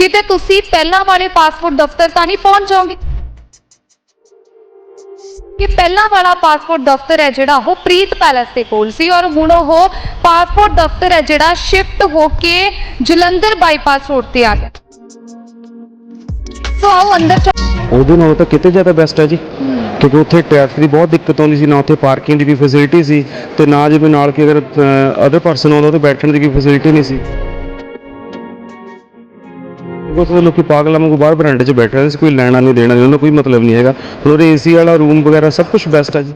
ਕਿਤੇ ਤੁਸੀਂ ਪਹਿਲਾਂ ਵਾਲੇ ਪਾਸਪੋਰਟ ਦਫ਼ਤਰ ਤਾਂ ਨਹੀਂ ਪਹੁੰਚ ਜਾਓਗੇ? ਕਿ ਪਹਿਲਾਂ ਵਾਲਾ ਪਾਸਪੋਰਟ ਦਫ਼ਤਰ ਹੈ ਜਿਹੜਾ ਉਹ ਪ੍ਰੀਤ ਪੈਲੇਸ ਦੇ ਕੋਲ ਸੀ ਔਰ ਹੁਣ ਉਹ ਪਾਸਪੋਰਟ ਦਫ਼ਤਰ ਹੈ ਜਿਹੜਾ ਸ਼ਿਫਟ ਹੋ ਕੇ ਜਲੰਧਰ ਬਾਈਪਾਸ ਰੋਡ ਤੇ ਆ ਗਿਆ। ਸੋ ਆਓ ਅੰਦਰ ਚੱਲ- ਉਹਦੇ ਨਾਲੋਂ ਤਾਂ ਕਿਤੇ ਜ਼ਿਆਦਾ ਬੈਸਟ ਹੈ ਜੀ। ਕਿਉਂਕਿ ਉੱਥੇ ਟ੍ਰੈਫਿਕ ਦੀ ਬਹੁਤ ਦਿੱਕਤ ਆਉਂਦੀ ਸੀ, ਨਾ ਉੱਥੇ ਪਾਰਕਿੰਗ ਦੀ ਕੋਈ ਫੈਸਿਲਿਟੀ ਸੀ ਤੇ ਨਾ ਜਿਵੇਂ ਨਾਲ ਕਿ ਅਗਰ ਅਦਰ ਪਰਸਨ ਆਉਂਦਾ ਤੇ ਬੈਠਣ ਦੀ ਕੋਈ ਫੈਸਿਲਿਟੀ ਨਹੀਂ ਸੀ। ਉਹ ਤਾਂ ਲੋਕੀ ਪਾਗਲਾਂ ਵਾਂਗੂ ਬਾਹਰ ਬਰਾਂਡੇ 'ਚ ਬੈਠੇ ਰਹੇ ਸੀ, ਕੋਈ ਲੈਣਾ ਨਹੀਂ, ਦੇਣਾ ਨਹੀਂ, ਉਹਨਾਂ ਨੂੰ ਕੋਈ ਮਤਲਬ ਨਹੀਂ ਹੈਗਾ। ਹੁਣ ਉਹਦੇ ਏਸੀ ਵਾਲਾ ਰੂਮ ਵਗੈਰਾ ਸਭ ਕੁਝ ਬੈਸਟ ਹੈ ਜੀ।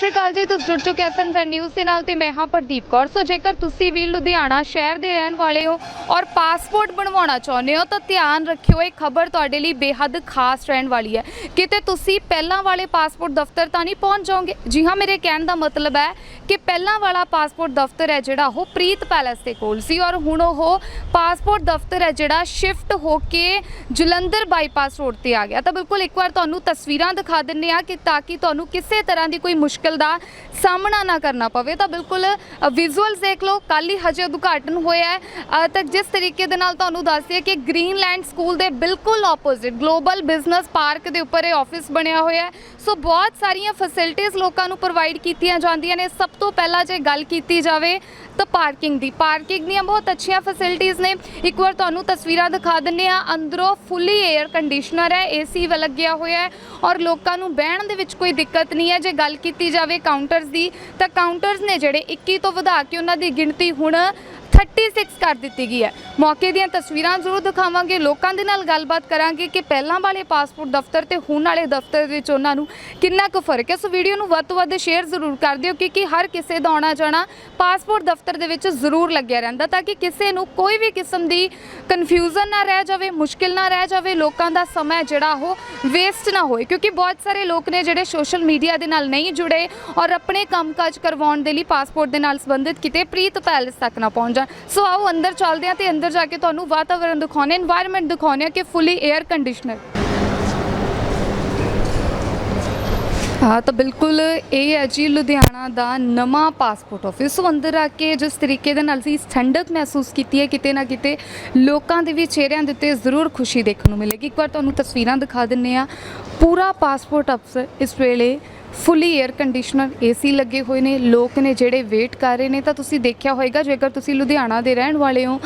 ਸ਼੍ਰੀ ਅਕਾਲ ਜੀ, ਤੁਸੀਂ ਜੁੜ ਚੁੱਕੇ ਐਸਐਨ ਫੈਨ ਨਿਊਜ਼ ਦੇ ਨਾਲ ਤੇ ਮੈਂ ਹਾਂ ਪ੍ਰਦੀਪ ਕੌਰ। ਸੋ ਜੇਕਰ ਤੁਸੀਂ ਵੀ ਲੁਧਿਆਣਾ ਸ਼ਹਿਰ ਦੇ ਰਹਿਣ ਵਾਲੇ ਹੋ ਔਰ ਪਾਸਪੋਰਟ ਬਣਵਾਉਣਾ ਚਾਹੁੰਦੇ ਹੋ, ਤਾਂ ਧਿਆਨ ਰੱਖਿਓ, ਇਹ ਖਬਰ ਤੁਹਾਡੇ ਲਈ ਬੇਹੱਦ ਖਾਸ ਰਹਿਣ ਵਾਲੀ ਹੈ। ਕਿਤੇ ਤੁਸੀਂ ਪਹਿਲਾਂ ਵਾਲੇ ਪਾਸਪੋਰਟ ਦਫ਼ਤਰ ਤਾਂ ਨਹੀਂ ਪਹੁੰਚ ਜਾਓਗੇ? ਜੀ ਹਾਂ, ਮੇਰੇ ਕਹਿਣ ਦਾ ਮਤਲਬ ਹੈ ਕਿ ਪਹਿਲਾਂ ਵਾਲਾ ਪਾਸਪੋਰਟ ਦਫ਼ਤਰ ਹੈ ਜਿਹੜਾ ਉਹ ਪ੍ਰੀਤ ਪੈਲੇਸ ਦੇ ਕੋਲ ਸੀ ਔਰ ਹੁਣ ਉਹ ਪਾਸਪੋਰਟ ਦਫ਼ਤਰ ਹੈ ਜਿਹੜਾ ਸ਼ਿਫਟ ਹੋ ਕੇ ਜਲੰਧਰ ਬਾਈਪਾਸ ਰੋਡ ਤੇ ਆ ਗਿਆ। ਤਾਂ ਬਿਲਕੁਲ ਇੱਕ ਵਾਰ ਤੁਹਾਨੂੰ ਤਸਵੀਰਾਂ ਦਿਖਾ ਦਿੰਨੇ ਆ ਕਿ ਤਾਂ ਕਿ ਤੁਹਾਨੂੰ ਕਿਸੇ ਤਰ੍ਹਾਂ ਦੀ ਕੋਈ ਮੁਸ਼ਕਲ ਦਾ ਸਾਹਮਣਾ ਨਾ ਕਰਨਾ ਪਵੇ, ਤਾਂ ਬਿਲਕੁਲ ਵਿਜ਼ੂਅਲਸ ਦੇਖ ਲਓ ਕੱਲ ਹੀ ਹਜੇ ਉਦਘਾਟਨ ਹੋਇਆ ਹੈ। ਤਾਂ ਜਿਸ ਤਰੀਕੇ ਦੇ ਨਾਲ ਤੁਹਾਨੂੰ ਦੱਸ ਦਈਏ ਕਿ ਗ੍ਰੀਨਲੈਂਡ ਸਕੂਲ ਦੇ ਬਿਲਕੁਲ ਆਪੋਜ਼ਿਟ ਗਲੋਬਲ ਬਿਜ਼ਨਸ ਪਾਰਕ ਦੇ ਉੱਪਰ ਇਹ ਆਫਿਸ ਬਣਿਆ ਹੋਇਆ ਹੈ। ਸੋ ਬਹੁਤ ਸਾਰੀਆਂ ਫੈਸਿਲਿਟੀਆਂ ਲੋਕਾਂ ਨੂੰ ਪ੍ਰੋਵਾਈਡ ਕੀਤੀਆਂ ਜਾਂਦੀਆਂ ਨੇ। ਸਭ ਤੋਂ ਪਹਿਲਾਂ ਜੇ ਗੱਲ ਕੀਤੀ ਜਾਵੇ, ਤਾਂ ਪਾਰਕਿੰਗ ਦੀ। ਪਾਰਕਿੰਗ ਦੀਆਂ ਬਹੁਤ ਅੱਛੀਆਂ ਫੈਸਿਲਿਟੀਆਂ ਨੇ। ਇੱਕ ਵਾਰ ਤੁਹਾਨੂੰ ਤਸਵੀਰਾਂ ਦਿਖਾ ਦਿੰਨੇ ਆ ਅੰਦਰੋਂ ਫੁੱਲੀ 에ਅਰ ਕੰਡੀਸ਼ਨਰ ਹੈ ਏਸੀ ਲੱਗਿਆ ਹੋਇਆ ਹੈ। ਔਰ ਲੋਕਾਂ ਨੂੰ ਬਹਿਣ ਦੇ ਵਿੱਚ ਕੋਈ ਦਿੱਕਤ ਨਹੀਂ ਹੈ। ਜੇ ਗੱਲ ਕੀਤੀ ਜਾਵੇ ਕਾਊਂਟਰਸ ਦੀ, ਤਾਂ ਕਾਊਂਟਰਸ ਨੇ ਜਿਹੜੇ 21 ਤੋਂ ਵਧਾ ਕੇ ਉਹਨਾਂ ਦੀ ਗਿਣਤੀ ਹੁਣ 36 ਕਰ ਦਿੱਤੀ ਗਈ ਹੈ। ਮੌਕੇ ਦੀਆਂ ਤਸਵੀਰਾਂ ਜ਼ਰੂਰ ਦਿਖਾਵਾਂਗੇ। ਲੋਕਾਂ ਦੇ ਨਾਲ ਗੱਲਬਾਤ ਕਰਾਂਗੇ ਕਿ ਪਹਿਲਾਂ ਵਾਲੇ ਪਾਸਪੋਰਟ ਦਫ਼ਤਰ ਤੇ ਹੁਣ ਵਾਲੇ ਦਫ਼ਤਰ ਵਿੱਚ ਉਹਨਾਂ ਨੂੰ ਕਿੰਨਾ ਕੁ ਫ਼ਰਕ ਹੈ। ਸੋ ਵੀਡੀਓ ਨੂੰ ਵੱਧ ਤੋਂ ਵੱਧ ਸ਼ੇਅਰ ਜ਼ਰੂਰ ਕਰ ਦਿਓ ਕਿਉਂਕਿ ਹਰ ਕਿਸੇ ਦਾ ਆਉਣਾ ਜਾਣਾ ਪਾਸਪੋਰਟ ਦਫ਼ਤਰ ਦੇ ਵਿੱਚ ਜ਼ਰੂਰ ਲੱਗਿਆ ਰਹਿੰਦਾ ਤਾਂ ਕਿ ਕਿਸੇ ਨੂੰ ਕੋਈ ਵੀ ਕਿਸਮ ਦੀ ਕਨਫਿਊਜ਼ਨ ਨਾ ਰਹਿ ਜਾਵੇ, ਮੁਸ਼ਕਿਲ ਨਾ ਰਹਿ ਜਾਵੇ, ਲੋਕਾਂ ਦਾ ਸਮਾਂ ਜਿਹੜਾ ਉਹ ਵੇਸਟ ਨਾ ਹੋਏ। ਕਿਉਂਕਿ ਬਹੁਤ ਸਾਰੇ ਲੋਕ ਨੇ ਜਿਹੜੇ ਸੋਸ਼ਲ ਮੀਡੀਆ ਦੇ ਨਾਲ ਨਹੀਂ ਜੁੜੇ ਔਰ ਆਪਣੇ ਕੰਮਕਾਜ ਕਰਵਾਉਣ ਦੇ ਲਈ ਪਾਸਪੋਰਟ ਦੇ ਨਾਲ ਸੰਬੰਧਿਤ ਕਿਤੇ ਪ੍ਰੀਤ ਪੈਲੇਸ ਤੱਕ ਨਾ ਪਹੁੰਚ ਜਾਣ। ਸੋ ਆਓ ਅੰਦਰ ਚੱਲਦੇ ਆ ਤੇ ਅੰਦਰ ਜਾ ਕੇ ਤੁਹਾਨੂੰ ਵਾਤਾਵਰਣ ਦਿਖਾਉਣੇ এনवायरमेंट ਦਿਖਾਉਣੇ ਕਿ ਫੁੱਲੀ 에ਅਰ ਕੰਡੀਸ਼ਨਰ ਹਾਂ, ਤਾਂ ਬਿਲਕੁਲ ਇਹ ਹੈ ਜੀ ਲੁਧਿਆਣਾ ਦਾ ਨਵਾਂ ਪਾਸਪੋਰਟ ਆਫਿਸ ਉਹ ਅੰਦਰ ਆ ਕੇ ਜਿਸ ਤਰੀਕੇ ਦੇ ਨਾਲ ਸੀ ਠੰਡਕ ਮਹਿਸੂਸ ਕੀਤੀ ਹੈ, ਕਿਤੇ ਨਾ ਕਿਤੇ ਲੋਕਾਂ ਦੇ ਵੀ ਚਿਹਰਿਆਂ ਦੇ ਉੱਤੇ ਜ਼ਰੂਰ ਖੁਸ਼ੀ ਦੇਖਣ ਨੂੰ ਮਿਲੇਗੀ। ਇੱਕ ਵਾਰ ਤੁਹਾਨੂੰ ਤਸਵੀਰਾਂ ਦਿਖਾ ਦਿੰਨੇ ਆ ਪੂਰਾ ਪਾਸਪੋਰਟ ਅਫਸਰ ਇਸ ਵੇਲੇ ਫੁੱਲੀ 에ਅਰ ਕੰਡੀਸ਼ਨਰ ਏਸੀ ਲੱਗੇ ਹੋਏ ਨੇ। ਲੋਕ ਨੇ ਜਿਹੜੇ ਵੇਟ ਕਰ ਰਹੇ ਨੇ, ਤਾਂ ਤੁਸੀਂ ਦੇਖਿਆ ਹੋਵੇਗਾ ਜੇਕਰ ਤੁਸੀਂ ਲੁਧਿਆਣਾ ਦੇ ਰਹਿਣ ਵਾਲੇ ਹੋ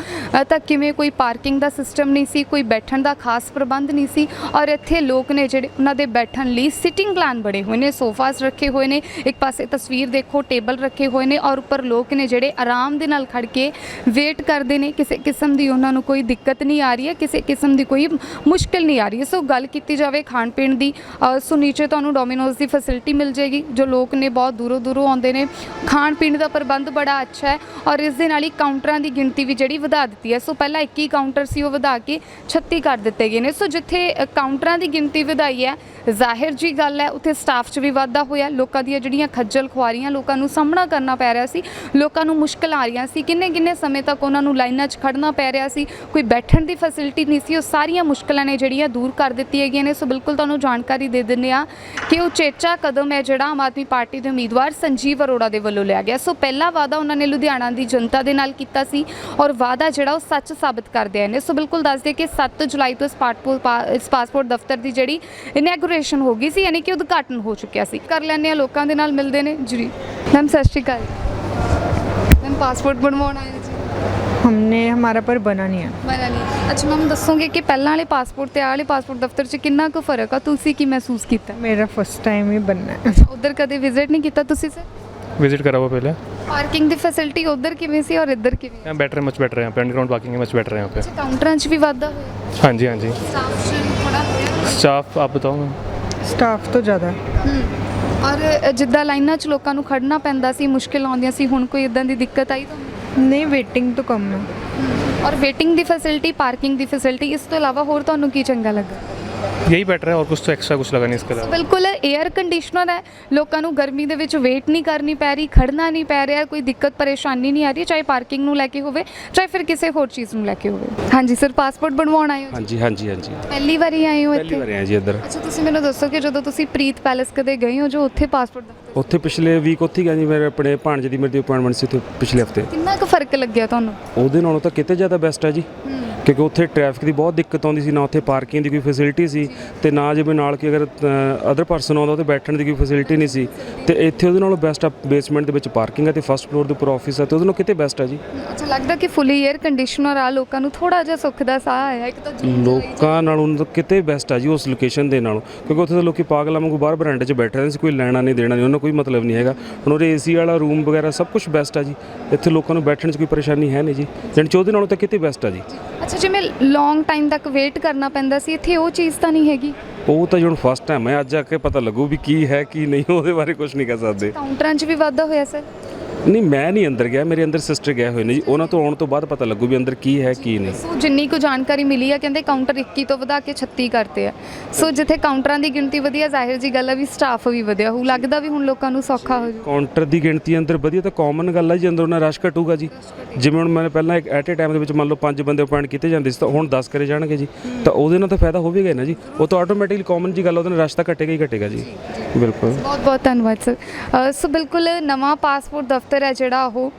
ਤਾਂ ਕਿਵੇਂ ਕੋਈ ਪਾਰਕਿੰਗ ਦਾ ਸਿਸਟਮ ਨਹੀਂ ਸੀ, ਕੋਈ ਬੈਠਣ ਦਾ ਖਾਸ ਪ੍ਰਬੰਧ ਨਹੀਂ ਸੀ, ਔਰ ਇੱਥੇ ਲੋਕ ਨੇ ਜਿਹੜੇ ਉਹਨਾਂ ਦੇ ਬੈਠਣ ਲਈ ਸਿਟਿੰਗ ਪਲਾਨ ਬੜੇ ਹੋਏ ਨੇ ਸੋਫਾਸ ਰੱਖੇ ਹੋਏ ਨੇ, ਇੱਕ ਪਾਸੇ ਤਸਵੀਰ ਦੇਖੋ ਟੇਬਲ ਰੱਖੇ ਹੋਏ ਨੇ, ਔਰ ਉੱਪਰ ਲੋਕ ਨੇ ਜਿਹੜੇ ਆਰਾਮ ਦੇ ਨਾਲ ਖੜ ਕੇ ਵੇਟ ਕਰਦੇ ਨੇ। ਕਿਸੇ ਕਿਸਮ ਦੀ ਉਹਨਾਂ ਨੂੰ ਕੋਈ ਦਿੱਕਤ ਨਹੀਂ ਆ ਰਹੀ ਹੈ, ਕਿਸੇ ਕਿਸਮ ਦੀ ਕੋਈ ਮੁਸ਼ਕਿਲ ਨਹੀਂ ਆ ਰਹੀ ਹੈ। ਸੋ ਗੱਲ ਕੀਤੀ ਜਾਵੇ ਖਾਣ ਪੀਣ ਦੀ ਅ, ਸੋ ਨੀਚੇ ਤੁਹਾਨੂੰ ਡੋਮਿਨੋਜ਼ ਦੀ ਫੈਸਿਲਿਟੀ ਮਿਲ ਜਾਏਗੀ ਜੋ ਲੋਕ ਨੇ ਬਹੁਤ ਦੂਰੋਂ ਦੂਰੋਂ ਆਉਂਦੇ ਨੇ। ਖਾਣ ਪੀਣ ਦਾ ਪ੍ਰਬੰਧ ਬੜਾ ਅੱਛਾ ਹੈ ਔਰ ਇਸ ਦੇ ਨਾਲ ਹੀ ਕਾਊਂਟਰਾਂ ਦੀ ਗਿਣਤੀ ਵੀ ਜਿਹੜੀ ਵਧਾ ਦਿੱਤੀ ਹੈ। ਸੋ ਪਹਿਲਾਂ 21 ਕਾਊਂਟਰ ਸੀ ਉਹ ਵਧਾ ਕੇ 36 ਕਰ ਦਿੱਤੇ ਗਏ ਨੇ। ਸੋ ਜਿੱਥੇ ਕਾਊਂਟਰਾਂ ਦੀ ਗਿਣਤੀ ਵਧਾਈ ਹੈ ਜ਼ਾਹਿਰ ਜੀ ਗੱਲ ਹੈ ਉੱਥੇ ਸਟਾਫ 'ਚ ਵੀ ਵਾਧਾ ਹੋਇਆ। ਲੋਕਾਂ ਦੀਆਂ ਜਿਹੜੀਆਂ ਖੱਜਲ ਖੁਆਰੀਆਂ ਲੋਕਾਂ ਨੂੰ ਸਾਹਮਣਾ ਕਰਨਾ ਪੈ ਰਿਹਾ ਸੀ ਲੋਕਾਂ ਨੂੰ ਮੁਸ਼ਕਲ ਆ ਰਹੀਆਂ ਸੀ। ਕਿੰਨੇ ਕਿੰਨੇ ਸਮੇਂ ਤੱਕ ਉਹਨਾਂ ਨੂੰ ਲਾਈਨਾਂ 'ਚ ਖੜਨਾ ਪੈ ਰਿਹਾ ਸੀ ਕੋਈ ਬੈਠਣ ਦੀ ਫੈਸਿਲਿਟੀ ਨਹੀਂ ਸੀ ਉਹ ਸਾਰੀਆਂ ਮੁਸ਼ਕਲਾਂ ਨੇ ਜਿਹੜੀਆਂ ਦੂਰ ਕਰ ਦਿੱਤੀਆਂ ਗਈਆਂ ਨੇ। ਸੋ ਬਿਲਕੁਲ ਤੁਹਾਨੂੰ ਜਾਣਕਾਰੀ ਦੇ ਦਿੰਦੇ ਆ ਕਿ ਉਹ ਕਦਮ ਹੈ ਜਿਹੜਾ ਆਮ ਆਦਮੀ ਪਾਰਟੀ ਦੇ ਉਮੀਦਵਾਰ ਸੰਜੀਵ ਅਰੋੜਾ ਦੇ ਵੱਲੋਂ ਲਿਆ ਗਿਆ। ਸੋ ਪਹਿਲਾ ਵਾਅਦਾ ਉਹਨਾਂ ਨੇ ਲੁਧਿਆਣਾ ਦੀ ਜਨਤਾ ਦੇ ਨਾਲ ਕੀਤਾ ਸੀ ਔਰ ਵਾਅਦਾ ਜਿਹੜਾ ਉਹ ਸੱਚ ਸਾਬਤ ਕਰਦੇ ਆਏ ਨੇ। ਸੋ ਬਿਲਕੁਲ ਦੱਸ ਦੇ ਕਿ 7 ਜੁਲਾਈ ਤੋਂ ਇਸ ਪਾਸਪੋਰਟ ਇਸ ਪਾਸਪੋਰਟ ਦਫ਼ਤਰ ਦੀ ਜਿਹੜੀ ਇਨੈਗੋਰੇਸ਼ਨ ਹੋ ਗਈ ਸੀ, ਯਾਨੀ ਕਿ ਉਦਘਾਟਨ ਹੋ ਚੁੱਕਿਆ ਸੀ। ਕਰ ਲੈਂਦੇ ਆ ਲੋਕਾਂ ਦੇ ਨਾਲ, ਮਿਲਦੇ ਨੇ। ਜੀ, ਮੈਮ, ਸਤਿ ਸ਼੍ਰੀ ਅਕਾਲ। ਮੈਮ, ਪਾਸਪੋਰਟ ਬਣਵਾਉਣ ਆਏ हमने हमारा पर बना नहीं है ਬਣਾ ਨਹੀਂ ਅੱਛਾ ਮੈਮ ਦੱਸੋਗੇ ਕਿ ਪਹਿਲਾਂ ਵਾਲੇ ਪਾਸਪੋਰਟ ਤੇ ਆਹ ਵਾਲੇ ਪਾਸਪੋਰਟ ਦਫ਼ਤਰ 'ਚ ਕਿੰਨਾ ਕੁ ਫਰਕ ਆ ਤੁਸੀਂ ਕੀ ਮਹਿਸੂਸ ਕੀਤਾ मेरा फर्स्ट टाइम ही बनना है ਉਧਰ ਕਦੇ ਵਿਜ਼ਿਟ ਨਹੀਂ ਕੀਤਾ ਤੁਸੀਂ ਸਰ विजिट करा हुआ पहले ਪਾਰਕਿੰਗ ਦੀ ਫੈਸਿਲਿਟੀ ਉਧਰ ਕਿਵੇਂ ਸੀ ਔਰ ਇੱਧਰ ਕਿਵੇਂ यहाँ बेटर है मच बेटर है यहाँ पे अंडरग्राउंड पार्किंग है मच बेटर है यहाँ पे ਅੱਛਾ ਕਾਊਂਟਰਾਂ 'ਚ ਵੀ ਵਾਧਾ ਹੋਇਆ हाँ जी हाँ जी ਸਟਾਫ 'ਚ ਥੋੜਾ ਹੋਇਆ स्टाफ आप बताओ मैम स्टाफ तो ज़्यादा है ਹੂੰ ਔਰ ਅ, ਜਿੱਦਾਂ ਲਾਈਨਾਂ 'ਚ ਲੋਕਾਂ ਨੂੰ ਖੜਨਾ ਪੈਂਦਾ ਸੀ ਮੁਸ਼ਕਿਲ ਆਉਂਦੀਆਂ ਸੀ ਹੁਣ ਕੋਈ ਇਦਾਂ ਦੀ ਦਿੱਕਤ ਆਈ ਤੁਹਾਨੂੰ ਨਹੀਂ ਵੇਟਿੰਗ ਤੋਂ ਕੰਮ ਹੈ। ਔਰ ਵੇਟਿੰਗ ਦੀ ਫੈਸਿਲਿਟੀ ਪਾਰਕਿੰਗ ਦੀ ਫੈਸਿਲਿਟੀ ਇਸ ਤੋਂ ਇਲਾਵਾ ਹੋਰ ਤੁਹਾਨੂੰ ਕੀ ਚੰਗਾ ਲੱਗਾ? ਯਹੀ ਬੈਟਰ ਹੈ ਔਰ ਕੁਝ ਤੋਂ ਐਕਸਟਰਾ ਕੁਝ ਲਗਾ ਨਹੀਂ ਇਸਕੇ ਅਲਾਵਾ ਬਿਲਕੁਲ 에ਅਰ ਕੰਡੀਸ਼ਨਰ ਹੈ ਲੋਕਾਂ ਨੂੰ ਗਰਮੀ ਦੇ ਵਿੱਚ ਵੇਟ ਨਹੀਂ ਕਰਨੀ ਪੈ ਰਹੀ ਖੜਨਾ ਨਹੀਂ ਪੈ ਰਿਹਾ ਕੋਈ ਦਿੱਕਤ ਪਰੇਸ਼ਾਨੀ ਨਹੀਂ ਆ ਰਹੀ ਚਾਹੇ ਪਾਰਕਿੰਗ ਨੂੰ ਲੈ ਕੇ ਹੋਵੇ ਚਾਹੇ ਫਿਰ ਕਿਸੇ ਹੋਰ ਚੀਜ਼ ਨੂੰ ਲੈ ਕੇ ਹੋਵੇ ਹਾਂਜੀ ਸਰ ਪਾਸਪੋਰਟ ਬਣਵਾਉਣ ਆਏ ਹੋ ਹਾਂਜੀ ਹਾਂਜੀ ਹਾਂਜੀ ਪਹਿਲੀ ਵਾਰੀ ਆਏ ਹੋ ਪਹਿਲੀ ਇੱਥੇ? ਵਾਰ ਆਏ ਹਾਂ ਜੀ ਇੱਧਰ। ਅੱਛਾ ਤੁਸੀਂ ਮੈਨੂੰ ਦੱਸੋ ਕਿ ਜਦੋਂ ਤੁਸੀਂ ਪ੍ਰੀਤ ਪੈਲੇਸ ਕਦੇ ਗਏ ਹੋ ਜੋ ਉੱਥੇ ਪਾਸਪੋਰਟ ਦਫ਼ਤਰ ਉੱਥੇ ਪਿਛਲੇ ਵੀਕ ਉੱਥੇ ਹੀ ਗਿਆ ਜੀ ਮੇਰੇ ਆਪਣੇ ਭਾਣਜੇ ਦੀ ਮੇਰੀ ਅਪਾਇੰਟਮੈਂਟ ਸੀ ਉੱਥੇ ਪਿਛਲੇ ਹਫ਼ਤੇ। ਕਿੰਨਾ ਕੁ ਫ਼ਰਕ ਲੱਗਿਆ ਤੁਹਾਨੂੰ? ਉਹਦੇ ਨਾਲੋਂ ਤਾਂ ਕਿਤੇ ਜ਼ਿਆਦਾ ਬੈਸਟ ਹੈ ਜੀ। ਹੂੰ। ਕਿਉਂਕਿ ਉੱਥੇ ਟ੍ਰੈਫਿਕ ਦੀ ਬਹੁਤ ਦਿੱਕਤ ਆਉਂਦੀ ਸੀ ਨਾ ਉੱਥੇ ਪਾਰਕਿੰਗ ਦੀ ਕੋਈ ਫੈਸਿਲਿਟੀ ਸੀ ਤੇ ਨਾ ਜਿਵੇਂ ਨਾਲ ਕਿ ਅਗਰ ਅਦਰ ਪਰਸਨ ਆਉਂਦਾ ਤੇ ਬੈਠਣ ਦੀ ਕੋਈ ਫੈਸਿਲਿਟੀ ਨਹੀਂ ਸੀ। ਤੇ ਇੱਥੇ ਉਹਦੇ ਨਾਲੋਂ ਬੈਸਟ ਆ ਬੇਸਮੈਂਟ ਦੇ ਵਿੱਚ ਪਾਰਕਿੰਗ ਹੈ ਤੇ ਫਸਟ ਫਲੋਰ ਦੇ ਉੱਪਰ ਆਫਿਸ ਹੈ ਤੇ ਉਹਦੇ ਨਾਲੋਂ ਕਿਤੇ ਬੈਸਟ ਹੈ ਜੀ। ਅੱਛਾ ਲੱਗਦਾ ਕਿ ਫੁੱਲੀ 에ਅਰ ਕੰਡੀਸ਼ਨਰ ਆ ਲੋਕਾਂ ਨੂੰ ਥੋੜਾ ਜਿਹਾ ਸੁੱਖ ਦਾ ਸਾਹ ਆਇਆ ਇੱਕ ਤਾਂ ਲੋਕਾਂ ਨਾਲੋਂ ਤਾਂ ਕਿਤੇ ਬੈਸਟ ਆ ਜੀ ਉਸ ਲੋਕੇਸ਼ਨ ਦੇ ਨਾਲੋਂ। ਕਿਉਂਕਿ ਉੱਥੇ ਤਾਂ ਲੋਕੀ ਪਾਗਲਾਂ ਵਾਂਗੂ ਬਾਹਰ ਬਰਾਂਡੇ 'ਚ ਬੈਠੇ ਰਹਿੰਦੇ ਸੀ ਕੋਈ ਲੈਣਾ ਨਹੀਂ ਦੇਣਾ ਨਹੀਂ ਉਹਨਾਂ ਕੋਈ ਮਤਲਬ ਨਹੀਂ ਹੈਗਾ। ਹੁਣ ਉਹਦੇ ਏਸੀ ਵਾਲਾ ਰੂਮ ਵਗੈਰਾ ਸਭ ਕੁਝ ਬੈਸਟ ਆ ਜੀ। ਇੱਥੇ ਲੋਕਾਂ ਨੂੰ ਬੈਠਣ 'ਚ ਕੋਈ ਪਰੇਸ਼ਾਨੀ ਹੈ ਨਹੀਂ ਜੀ। ਜਾਣੀ ਉਹਦੇ ਨਾਲੋਂ ਤਾਂ ਕਿਤੇ ਬੈਸਟ ਆ ਜੀ। ਅੱਛਾ ਜਿਵੇਂ ਲੌਂਗ ਟਾਈਮ ਤੱਕ ਵੇਟ ਕਰਨਾ ਪੈਂਦਾ ਸੀ ਇੱਥੇ ਉਹ ਚੀਜ਼ ਤਾਂ ਨਹੀਂ ਹੈਗੀ। ਉਹ ਤਾਂ ਹੁਣ ਫਸਟ ਟਾਈਮ ਹੈ ਅੱਜ ਆ ਕੇ ਪਤਾ ਲੱਗੂ ਵੀ ਕੀ ਹੈ ਕੀ ਨਹੀਂ ਉਹਦੇ ਬਾਰੇ ਕੁਝ ਨਹੀਂ ਕਹਿ ਸਕਦੇ। ਕਾਊਂਟਰਾਂ 'ਚ ਵੀ ਵਾਧਾ ਹੋਇਆ ਸਰ ਨਹੀਂ ਮੈਂ ਨਹੀਂ ਅੰਦਰ ਗਿਆ ਮੇਰੇ ਅੰਦਰ ਸਿਸਟਰ ਗਏ ਹੋਏ ਨੇ ਜੀ। ਉਹਨਾਂ ਤੋਂ ਆਉਣ ਤੋਂ ਬਾਅਦ ਪਤਾ ਲੱਗੂ ਵੀ ਅੰਦਰ ਕੀ ਹੈ ਕੀ ਨਹੀਂ। ਸੋ ਜਿੰਨੀ ਕੁ ਜਾਣਕਾਰੀ ਮਿਲੀ ਆ ਕਹਿੰਦੇ ਕਾਊਂਟਰ 21 ਤੋਂ ਵਧਾ ਕੇ 36 ਕਰਤੇ ਆ। ਸੋ ਜਿੱਥੇ ਕਾਊਂਟਰਾਂ ਦੀ ਗਿਣਤੀ ਵਧੀ ਆ ਜ਼ਾਹਿਰ ਜੀ ਗੱਲ ਆ ਵੀ ਸਟਾਫ ਵੀ ਵਧਿਆ। ਹੋਊ ਲੱਗਦਾ ਵੀ ਹੁਣ ਲੋਕਾਂ ਨੂੰ ਸੌਖਾ ਹੋ ਜਾਊ। ਕਾਊਂਟਰ ਦੀ ਗਿਣਤੀ ਅੰਦਰ ਵਧੀਆ ਤਾਂ ਕਾਮਨ ਗੱਲ ਹੈ ਜੀ ਅੰਦਰ ਉਹਨਾਂ ਰਸ਼ ਘਟੂਗਾ ਜੀ। ਜਿਵੇਂ ਹੁਣ ਮੈਂ ਪਹਿਲਾਂ ਇੱਕ ਐਟ ਟਾਈਮ ਦੇ ਵਿੱਚ ਮੰਨ ਲਓ ਪੰਜ ਬੰਦੇ ਅਪਾਇੰਟ ਕੀਤੇ ਜਾਂਦੇ ਸੀ ਤਾਂ ਹੁਣ 10 ਕਰੇ ਜਾਣਗੇ ਜੀ। ਤਾਂ ਉਹਦੇ ਨਾਲ ਤਾਂ ਫਾਇਦਾ ਹੋਵੇਗਾ ਹੀ ਨਾ ਜੀ। ਉਹ ਤਾਂ ਆਟੋਮੈਟਿਕਲੀ ਕਾਮਨ ਜੀ ਗੱਲ ਉਹਦੇ ਨਾਲ ਰਸ਼ ਤਾਂ ਘਟੇਗਾ ਹੀ ਘਟੇਗਾ ਜੀ। ਬਿਲਕੁਲ। ਬਹੁਤ ਬਹੁਤ ਧੰਨਵਾਦ ਸਰ ਸੋ ਬਿਲਕੁਲ ਨਵਾਂ ਪਾਸਪੋਰਟ ਦਫ਼ਤਰ ਹੈ ਜਿਹੜਾ ਉਹ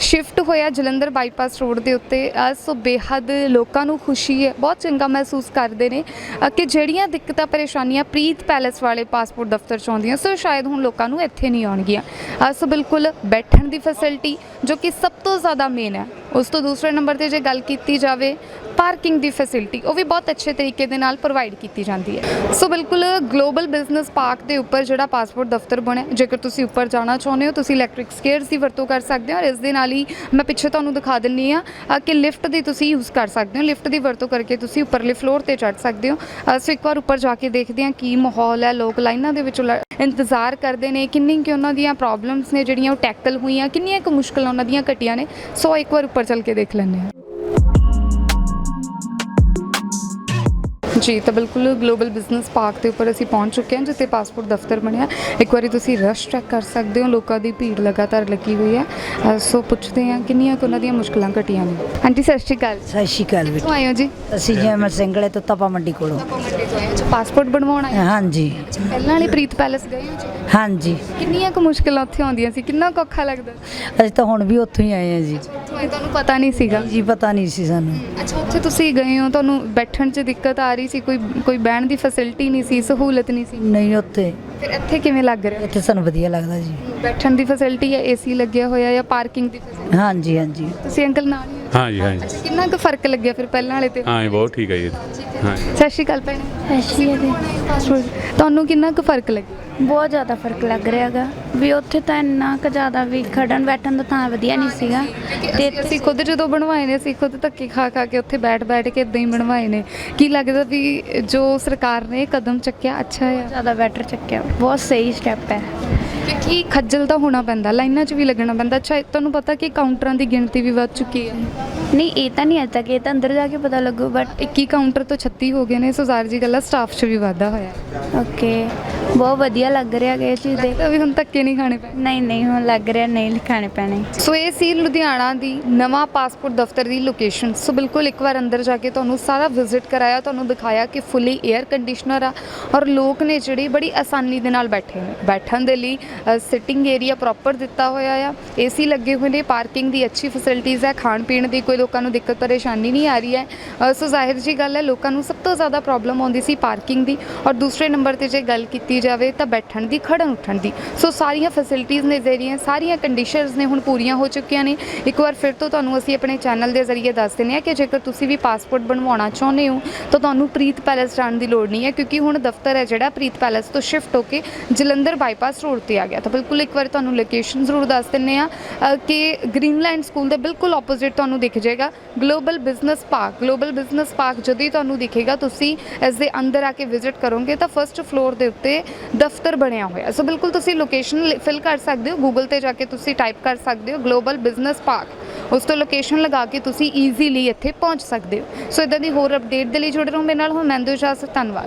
ਸ਼ਿਫਟ ਹੋਇਆ ਜਲੰਧਰ ਬਾਈਪਾਸ ਰੋਡ ਦੇ ਉੱਤੇ। ਅ, ਸੋ ਬੇਹੱਦ ਲੋਕਾਂ ਨੂੰ ਖੁਸ਼ੀ ਹੈ ਬਹੁਤ ਚੰਗਾ ਮਹਿਸੂਸ ਕਰਦੇ ਨੇ ਕਿ ਜਿਹੜੀਆਂ ਦਿੱਕਤਾਂ ਪਰੇਸ਼ਾਨੀਆਂ ਪ੍ਰੀਤ ਪੈਲੇਸ ਵਾਲੇ ਪਾਸਪੋਰਟ ਦਫ਼ਤਰ ਚ ਆਉਂਦੀਆਂ ਸੋ ਸ਼ਾਇਦ ਹੁਣ ਲੋਕਾਂ ਨੂੰ ਇੱਥੇ ਨਹੀਂ ਆਉਣਗੀਆਂ। ਅ, ਸੋ ਬਿਲਕੁਲ ਬੈਠਣ ਦੀ ਫੈਸਿਲਿਟੀ ਜੋ ਕਿ ਸਭ ਤੋਂ ਜ਼ਿਆਦਾ ਮੇਨ ਹੈ। ਉਸ ਤੋਂ ਦੂਸਰੇ ਨੰਬਰ ਤੇ ਜੇ ਗੱਲ ਕੀਤੀ ਜਾਵੇ ਪਾਰਕਿੰਗ ਦੀ ਫੈਸਿਲਿਟੀ ਉਹ ਵੀ ਬਹੁਤ ਅੱਛੇ ਤਰੀਕੇ ਦੇ ਨਾਲ ਪ੍ਰੋਵਾਈਡ ਕੀਤੀ ਜਾਂਦੀ ਹੈ। ਸੋ ਬਿਲਕੁਲ ਗਲੋਬਲ ਬਿਜ਼ਨਸ ਪਾਰਕ ਦੇ ਉੱਪਰ ਜਿਹੜਾ ਪਾਸਪੋਰਟ ਦਫ਼ਤਰ ਬਣਿਆ, ਜੇਕਰ ਤੁਸੀਂ ਉੱਪਰ ਜਾਣਾ ਚਾਹੁੰਦੇ ਹੋ, ਤੁਸੀਂ ਇਲੈਕਟ੍ਰਿਕ ਸਕੇਅਰਸ ਦੀ ਵਰਤੋਂ ਕਰ ਸਕਦੇ ਹੋ ਔਰ ਇਸ ਦੇ ਨਾਲ ਹੀ ਮੈਂ ਪਿੱਛੇ ਤੁਹਾਨੂੰ ਦਿਖਾ ਦਿੰਨੀ ਆ ਕਿ ਲਿਫਟ ਦੀ ਤੁਸੀਂ ਯੂਜ਼ ਕਰ ਸਕਦੇ ਹੋ। ਲਿਫਟ ਦੀ ਵਰਤੋਂ ਕਰਕੇ ਤੁਸੀਂ ਉੱਪਰਲੇ ਫਲੋਰ ਤੇ ਚੜ੍ਹ ਸਕਦੇ ਹੋ। ਸੋ ਇੱਕ ਵਾਰ ਉੱਪਰ ਜਾ ਕੇ ਦੇਖਦੇ ਹਾਂ ਕੀ ਮਾਹੌਲ ਹੈ, ਲੋਕ ਲਾਈਨਾਂ ਦੇ ਵਿੱਚ ਲ- ਇੰਤਜ਼ਾਰ ਕਰਦੇ ਨੇ, ਕਿੰਨੀ ਕਿ ਉਹਨਾਂ ਦੀਆਂ ਪ੍ਰੋਬਲਮਸ ਨੇ ਜਿਹੜੀਆਂ ਉਹ ਟੈਕਲ ਹੋਈਆਂ, ਕਿੰਨੀਆਂ ਕੁ ਮੁਸ਼ਕਲਾਂ ਉਹਨਾਂ ਦੀਆਂ ਘਟੀਆਂ ਨੇ। ਸੋ ਇੱਕ ਵਾਰ ਉੱਪਰ ਚੱਲ ਕੇ ਦੇਖ ਲੈਂਦੇ ਹਾਂ। ਜੀ ਤਾਂ ਬਿਲਕੁਲ ਗਲੋਬਲ ਬਿਜ਼ਨਸ ਪਾਰਕ ਦੇ ਉੱਪਰ ਅਸੀਂ ਪਹੁੰਚ ਚੁੱਕੇ ਹਾਂ ਜਿੱਥੇ ਪਾਸਪੋਰਟ ਦਫ਼ਤਰ ਬਣਿਆ ਇੱਕ ਵਾਰੀ ਤੁਸੀਂ ਰਸ਼ ਚੈੱਕ ਕਰ ਸਕਦੇ ਹੋ ਲੋਕਾਂ ਦੀ ਭੀੜ ਲਗਾਤਾਰ ਲੱਗੀ ਹੋਈ ਹੈ। ਸੋ ਪੁੱਛਦੇ ਹਾਂ ਕਿੰਨੀਆਂ ਕੁ ਉਹਨਾਂ ਦੀਆਂ ਮੁਸ਼ਕਲਾਂ ਘਟੀਆਂ ਨੇ? ਆਂਟੀ ਸਤਿ ਸ਼੍ਰੀ ਅਕਾਲ। ਸਤਿ ਸ਼੍ਰੀ ਅਕਾਲ ਬੇਟਾ। ਹੋ ਜੀ? ਅਸੀਂ ਜੈਮਲ ਸਿੰਘਲੇ ਤੋਂ ਤਪਾ ਮੰਡੀ ਕੋਲੋਂ। ਆਪਾਂ ਮੰਡੀ ਤੋਂ ਆਏ ਹਾਂ। ਅੱਛਾ ਪਾਸਪੋਰਟ ਬਣਵਾਉਣ ਹੋ? ਹਾਂਜੀ। ਪਹਿਲਾਂ ਵਾਲੀ ਪ੍ਰੀਤ ਪੈਲੇਸ ਗਏ ਹੋ ਜੀ? ਹਾਂਜੀ। ਕਿੰਨੀਆਂ ਕੁ ਮੁਸ਼ਕਲਾਂ ਉੱਥੇ ਆਉਂਦੀਆਂ ਸੀ? ਕਿੰਨਾ ਕੁ ਔਖਾ ਲੱਗਦਾ ਅਸੀਂ ਤਾਂ ਹੁਣ ਵੀ ਉੱਥੋਂ ਹੀ ਆਏ ਹਾਂ ਜੀ। ਤੁਹਾਨੂੰ ਪਤਾ ਨਹੀਂ ਸੀਗਾ? ਜੀ ਪਤਾ ਨਹੀਂ ਸੀ ਸਾਨੂੰ। ਅੱਛਾ ਉੱਥੇ ਤੁਸੀਂ ਗਏ ਹੋ ਤੁਹਾਨੂੰ ਬੈਠਣ 'ਚ ਦਿੱਕਤ ਆ ਰਹੀ ਸੀ? ਕੋਈ ਕੋਈ ਬਹਿਣ ਦੀ ਫੈਸਿਲਿਟੀ ਨਹੀਂ ਸੀ ਸਹੂਲਤ ਨਹੀਂ ਸੀ? ਨਹੀਂ ਉੱਥੇ। ਫਿਰ ਇੱਥੇ ਕਿਵੇਂ ਲੱਗ ਰਿਹਾ? ਇੱਥੇ ਸਾਨੂੰ ਵਧੀਆ ਲੱਗਦਾ ਜੀ। ਬੈਠਣ ਦੀ ਫੈਸਿਲਿਟੀ ਹੈ ਏਸੀ ਲੱਗਿਆ ਹੋਇਆ ਜਾਂ ਪਾਰਕਿੰਗ ਦੀ facility? ਹਾਂਜੀ ਹਾਂਜੀ। ਤੁਸੀਂ ਅੰਕਲ ਨਾਲ ਹੀ ਹੋ? ਹਾਂਜੀ ਹਾਂਜੀ ਅੱਛਾ ਕਿੰਨਾ ਕੁ ਫ਼ਰਕ ਲੱਗਿਆ ਫਿਰ ਪਹਿਲਾਂ ਵਾਲੇ ਤੇ? ਹਾਂ ਜੀ ਬਹੁਤ ਠੀਕ ਹੈ ਜੀ। ਹਾਂ ਸਤਿ ਸ਼੍ਰੀ ਅਕਾਲ ਭੈਣੇ। ਤੁਹਾਨੂੰ ਕਿੰਨਾ ਕੁ ਫ਼ਰਕ ਲੱਗਿਆ? ਬਹੁਤ ਜ਼ਿਆਦਾ ਫ਼ਰਕ ਲੱਗ ਰਿਹਾ ਹੈਗਾ। ਵੀ ਉੱਥੇ ਤਾਂ ਇੰਨਾ ਕੁ ਜ਼ਿਆਦਾ ਵੀ ਖੜਨ ਬੈਠਣ ਦਾ ਤਾਂ ਵਧੀਆ ਨਹੀਂ ਸੀਗਾ। ਤੇ ਅਸੀਂ ਖੁਦ ਜਦੋਂ ਬਣਵਾਏ ਨੇ ਅਸੀਂ ਖੁਦ ਧੱਕੇ ਖਾ ਖਾ ਕੇ ਉੱਥੇ ਬੈਠ ਬੈਠ ਕੇ ਇਦਾਂ ਹੀ ਬਣਵਾਏ ਨੇ। ਕੀ ਲੱਗਦਾ ਵੀ ਜੋ ਸਰਕਾਰ ਨੇ ਇਹ ਕਦਮ ਚੱਕਿਆ ਅੱਛਾ ਆ? ਜ਼ਿਆਦਾ ਬੈਟਰ ਚੱਕਿਆ। ਬਹੁਤ ਸਹੀ ਸਟੈਪ ਹੈ। ਕਿਉਂਕਿ ਖੱਜਲ ਤਾਂ ਹੋਣਾ ਪੈਂਦਾ ਲਾਈਨਾਂ 'ਚ ਵੀ ਲੱਗਣਾ ਪੈਂਦਾ। ਅੱਛਾ ਤੁਹਾਨੂੰ ਪਤਾ ਕਿ ਕਾਊਂਟਰਾਂ ਦੀ ਗਿਣਤੀ ਵੀ ਵੱਧ ਚੁੱਕੀ ਹੈ। ਨਹੀਂ ਇਹ ਤਾਂ ਨਹੀਂ ਅਜੇ ਤੱਕ ਇਹ ਤਾਂ ਅੰਦਰ ਜਾ ਕੇ ਪਤਾ ਲੱਗੂ ਬਟ 21 ਕਾਊਂਟਰ ਤੋਂ 36 ਹੋ ਗਏ ਨੇ। ਸੋ ਜ਼ਾਹਿਰ ਜੀ ਗੱਲਾਂ ਸਟਾਫ 'ਚ ਵੀ ਵਾਧਾ ਹੋਇਆ। ਓਕੇ ਬਹੁਤ ਵਧੀਆ ਲੱਗ ਰਿਹਾ ਹੈਗਾ ਇਹ ਚੀਜ਼ ਦੇਖ ਤਾਂ ਵੀ ਹੁਣ ਧੱਕੇ ਨਹੀਂ ਖਾਣੇ ਪਏ ਨਹੀਂ ਨਹੀਂ ਹੁਣ ਲੱਗ ਰਿਹਾ ਨਹੀਂ ਲਿਖਾਣੇ ਪੈਣੇ। ਸੋ ਇਹ ਸੀ ਲੁਧਿਆਣਾ ਦੀ ਨਵਾਂ ਪਾਸਪੋਰਟ ਦਫ਼ਤਰ ਦੀ ਲੋਕੇਸ਼ਨ ਸੋ ਬਿਲਕੁਲ ਇੱਕ ਵਾਰ ਅੰਦਰ ਜਾ ਕੇ ਤੁਹਾਨੂੰ ਸਾਰਾ ਵਿਜ਼ਿਟ ਕਰਾਇਆ ਤੁਹਾਨੂੰ ਦਿਖਾਇਆ ਕਿ ਫੁੱਲੀ 에ਅਰ ਕੰਡੀਸ਼ਨਰ ਆ ਔਰ ਲੋਕ ਨੇ ਜਿਹੜੇ ਬੜੀ ਆਸਾਨੀ ਦੇ ਨਾਲ ਬੈਠੇ ਨੇ। ਬੈਠਣ ਦੇ ਲਈ ਸਿਟਿੰਗ ਏਰੀਆ ਪ੍ਰੋਪਰ ਦਿੱਤਾ ਹੋਇਆ ਆ। ਏਸੀ ਲੱਗੇ ਹੋਏ ਨੇ ਪਾਰਕਿੰਗ ਦੀ ਅੱਛੀ ਫੈਸਿਲਿਟੀਜ਼ ਹੈ ਖਾਣ ਪੀਣ ਦੀ ਕੋਈ ਲੋਕਾਂ ਨੂੰ ਦਿੱਕਤ ਪਰੇਸ਼ਾਨੀ ਨਹੀਂ ਆ ਰਹੀ ਹੈ। ਸੋ ਜ਼ਾਹਿਰ ਜੀ ਗੱਲ ਹੈ ਲੋਕਾਂ ਨੂੰ ਸਭ ਤੋਂ ਜ਼ਿਆਦਾ ਪ੍ਰੋਬਲਮ ਆਉਂਦੀ ਸੀ ਪਾਰਕਿੰਗ ਦੀ। ਔਰ ਦੂਸਰੇ ਨੰਬਰ ਤੇ ਜੇ ਗੱਲ ਕੀਤੀ ਜਾਵੇ ਤਾਂ ਬੈਠਣ ਦੀ, ਖੜਨ ਉੱਠਣ ਦੀ। ਸੋ ਸਾਰੀਆਂ ਫੈਸਿਲਿਟੀਜ਼ ਨੇ ਜਿਹੜੀਆਂ, ਸਾਰੀਆਂ ਕੰਡੀਸ਼ਨਸ ਨੇ ਹੁਣ ਪੂਰੀਆਂ ਹੋ ਚੁੱਕੀਆਂ ਨੇ। ਇੱਕ ਵਾਰ ਫਿਰ ਤੋਂ ਤੁਹਾਨੂੰ ਅਸੀਂ ਆਪਣੇ ਚੈਨਲ ਦੇ ਜ਼ਰੀਏ ਦੱਸ ਦਿੰਦੇ ਹਾਂ ਕਿ ਜੇਕਰ ਤੁਸੀਂ ਵੀ ਪਾਸਪੋਰਟ ਬਣਵਾਉਣਾ ਚਾਹੁੰਦੇ ਹੋ, ਤਾਂ ਤੁਹਾਨੂੰ ਪ੍ਰੀਤ ਪੈਲੇਸ ਜਾਣ ਦੀ ਲੋੜ ਨਹੀਂ ਹੈ, ਕਿਉਂਕਿ ਹੁਣ ਦਫ਼ਤਰ ਹੈ ਜਿਹੜਾ ਪ੍ਰੀਤ ਪੈਲੇਸ ਤੋਂ ਸ਼ਿਫਟ ਹੋ ਕੇ ਜਲੰਧਰ ਬਾਈਪਾਸ ਰੋਡ ਤੇ ਆ ਗਿਆ। ਤਾਂ ਬਿਲਕੁਲ ਇੱਕ ਵਾਰ ਤੁਹਾਨੂੰ ਲੋਕੇਸ਼ਨ ਜ਼ਰੂਰ ਦੱਸ ਦਿੰਦੇ ਆ ਕਿ ਗ੍ਰੀਨਲੈਂਡ ਸਕੂਲ ਦੇ ਬਿਲਕੁਲ ਆਪੋਜ਼ਿਟ ਤੁਹਾਨੂੰ ਦਿਖ ਜਾਏਗਾ। Global business park global business park ਜਦੋਂ ਹੀ ਤੁਹਾਨੂੰ ਦਿਖੇਗਾ, ਤੁਸੀਂ ਇਸ ਦੇ ਅੰਦਰ ਆ ਕੇ ਵਿਜ਼ਿਟ ਕਰੋਗੇ ਤਾਂ ਫਰਸਟ ਫਲੋਰ ਦੇ ਉੱਤੇ ਦਫ਼ਤਰ ਬਣਿਆ ਹੋਇਆ। ਸੋ ਬਿਲਕੁਲ ਤੁਸੀਂ ਲੋਕੇਸ਼ਨ ਫਿਲ ਕਰ ਸਕਦੇ ਹੋ ਗੂਗਲ ਤੇ ਜਾ ਕੇ ਤੁਸੀਂ ਟਾਈਪ ਕਰ ਸਕਦੇ ਹੋ ਗਲੋਬਲ ਬਿਜ਼ਨਸ ਪਾਰਕ ਉਸ ਤੋਂ ਲੋਕੇਸ਼ਨ ਲਗਾ ਕੇ ਤੁਸੀਂ ਈਜ਼ੀਲੀ ਇੱਥੇ ਪਹੁੰਚ ਸਕਦੇ ਹੋ। ਸੋ ਇਦਾਂ ਦੀ ਹੋਰ ਅਪਡੇਟ ਦੇ ਲਈ ਜੁੜੇ ਰਹੋ ਮੇਰੇ ਨਾਲ, ਹੁਣ ਮੈਂ ਦੋ ਇਜਾਜ਼ਤ ਧੰਨਵਾਦ।